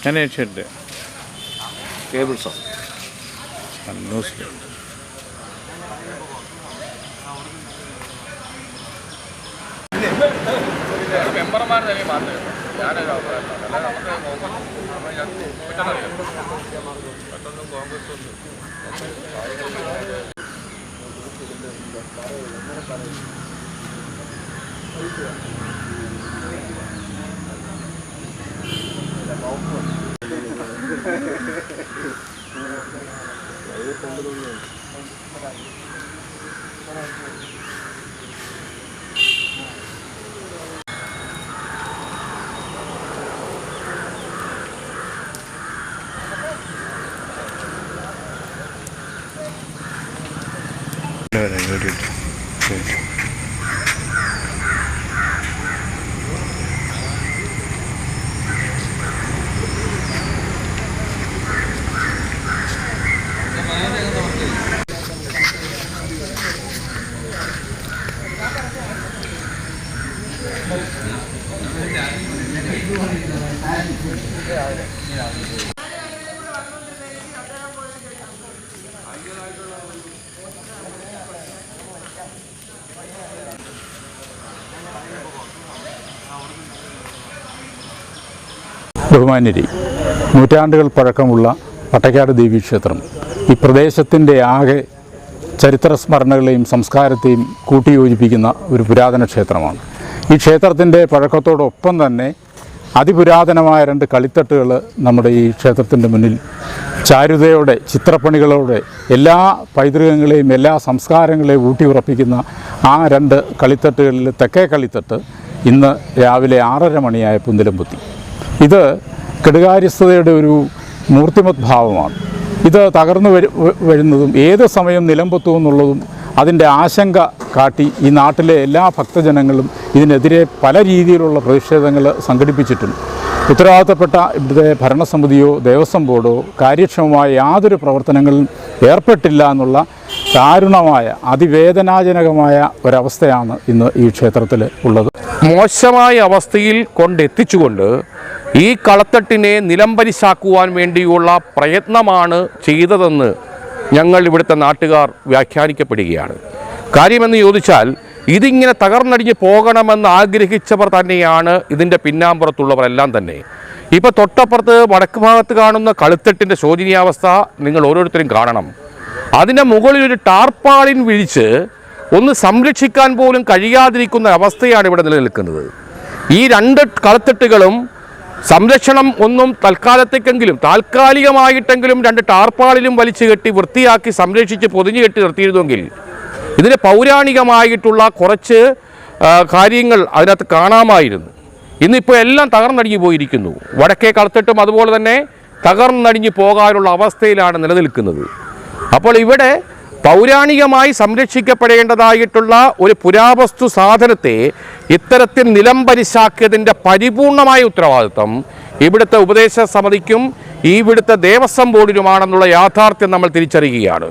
ഏഷ്യാനെറ്റ് കേബിൾസോ ന്യൂസിൽ മെമ്പർമാർ തന്നെ മാത്രമേ ഞാനൊരു അഭിപ്രായം അല്ലാതെ നമുക്ക് പെട്ടെന്ന് അറിയാം പെട്ടെന്ന് കോൺഗ്രസ് ബഹുമാന്യരി നൂറ്റാണ്ടുകൾ പഴക്കമുള്ള പട്ടക്കാട് ദേവീക്ഷേത്രം ഈ പ്രദേശത്തിന്റെ ആകെ ചരിത്ര സ്മരണകളെയും സംസ്കാരത്തെയും കൂട്ടിയോജിപ്പിക്കുന്ന ഒരു പുരാതന ക്ഷേത്രമാണ്. ഈ ക്ഷേത്രത്തിന്റെ പഴക്കത്തോടൊപ്പം തന്നെ അതിപുരാതനമായ രണ്ട് കളിത്തട്ടുകൾ നമ്മുടെ ഈ ക്ഷേത്രത്തിന്റെ മുന്നിൽ ചാരുതയോടെ ചിത്രപ്പണികളോടെ എല്ലാ പൈതൃകങ്ങളെയും എല്ലാ സംസ്കാരങ്ങളെയും ഊട്ടിയുറപ്പിക്കുന്ന ആ രണ്ട് കളിത്തട്ടുകളിൽ തെക്കേ കളിത്തട്ട് ഇന്ന് രാവിലെ ആറര മണിയായപ്പോൾ നിലംപൊത്തി. ഇത് കെടുകാര്യസ്ഥതയുടെ ഒരു മൂർത്തിമത് ഭാവമാണ് ഇത് തകർന്നു വരു വരുന്നതും ഏത് സമയം നിലംപൊത്തും എന്നുള്ളതും അതിന്റെ ആശങ്ക കാട്ടി ഈ നാട്ടിലെ എല്ലാ ഭക്തജനങ്ങളും ഇതിനെതിരെ പല രീതിയിലുള്ള പ്രതിഷേധങ്ങൾ സംഘടിപ്പിച്ചിട്ടുണ്ട്. ഉത്തരവാദിത്തപ്പെട്ട ഇവിടുത്തെ ഭരണസമിതിയോ ദേവസ്വം ബോർഡോ കാര്യക്ഷമമായ യാതൊരു പ്രവർത്തനങ്ങളും ഏർപ്പെട്ടില്ല എന്നുള്ള ദാരുണമായ അതിവേദനാജനകമായ ഒരവസ്ഥയാണ് ഇന്ന് ഈ ക്ഷേത്രത്തിൽ ഉള്ളത്. മോശമായ അവസ്ഥയിൽ കൊണ്ടെത്തിച്ചുകൊണ്ട് ഈ കളത്തട്ടിനെ നിലംപരിശാക്കുവാൻ വേണ്ടിയുള്ള പ്രയത്നമാണ് ചെയ്തതെന്ന് ഞങ്ങൾ ഇവിടുത്തെ നാട്ടുകാർ വ്യാഖ്യാനിക്കപ്പെടുകയാണ്. കാര്യമെന്ന് ചോദിച്ചാൽ ഇതിങ്ങനെ തകർന്നടിഞ്ഞ് പോകണമെന്ന് ആഗ്രഹിച്ചവർ തന്നെയാണ് ഇതിന്റെ പിന്നാമ്പുറത്തുള്ളവരെല്ലാം തന്നെ. ഇപ്പോൾ തൊട്ടപ്പുറത്ത് വടക്ക് ഭാഗത്ത് കാണുന്ന കളുത്തട്ടിന്റെ ശോചനീയാവസ്ഥ നിങ്ങൾ ഓരോരുത്തരും കാണണം. അതിന്റെ മുകളിൽ ഒരു ടാർപ്പാളിൻ വിഴിച്ച് ഒന്ന് സംരക്ഷിക്കാൻ പോലും കഴിയാതിരിക്കുന്ന അവസ്ഥയാണ് ഇവിടെ നിലനിൽക്കുന്നത്. ഈ രണ്ട് കളത്തെട്ടുകളും സംരക്ഷണം ഒന്നും തൽക്കാലത്തേക്കെങ്കിലും താൽക്കാലികമായിട്ടെങ്കിലും രണ്ട് ടാർപ്പാളിലും വലിച്ചു കെട്ടി വൃത്തിയാക്കി സംരക്ഷിച്ച് പൊതിഞ്ഞു കെട്ടി നിർത്തിയിരുന്നെങ്കിൽ ഇതിന് പൗരാണികമായിട്ടുള്ള കുറച്ച് കാര്യങ്ങൾ അതിനകത്ത് കാണാമായിരുന്നു. ഇന്നിപ്പോൾ എല്ലാം തകർന്നടിഞ്ഞു പോയിരിക്കുന്നു. വടക്കേ കളത്തിട്ടും അതുപോലെ തന്നെ തകർന്നടിഞ്ഞു പോകാനുള്ള അവസ്ഥയിലാണ് നിലനിൽക്കുന്നത്. അപ്പോൾ ഇവിടെ പൗരാണികമായി സംരക്ഷിക്കപ്പെടേണ്ടതായിട്ടുള്ള ഒരു പുരാവസ്തു സാധനത്തെ ഇത്തരത്തിൽ നിലംപരിശാക്കിയതിന്റെ പരിപൂർണമായ ഉത്തരവാദിത്വം ഇവിടുത്തെ ഉപദേശ സമിതിക്കും ഇവിടുത്തെ ദേവസ്വം ബോർഡിനുമാണെന്നുള്ള യാഥാർത്ഥ്യം നമ്മൾ തിരിച്ചറിയുകയാണ്.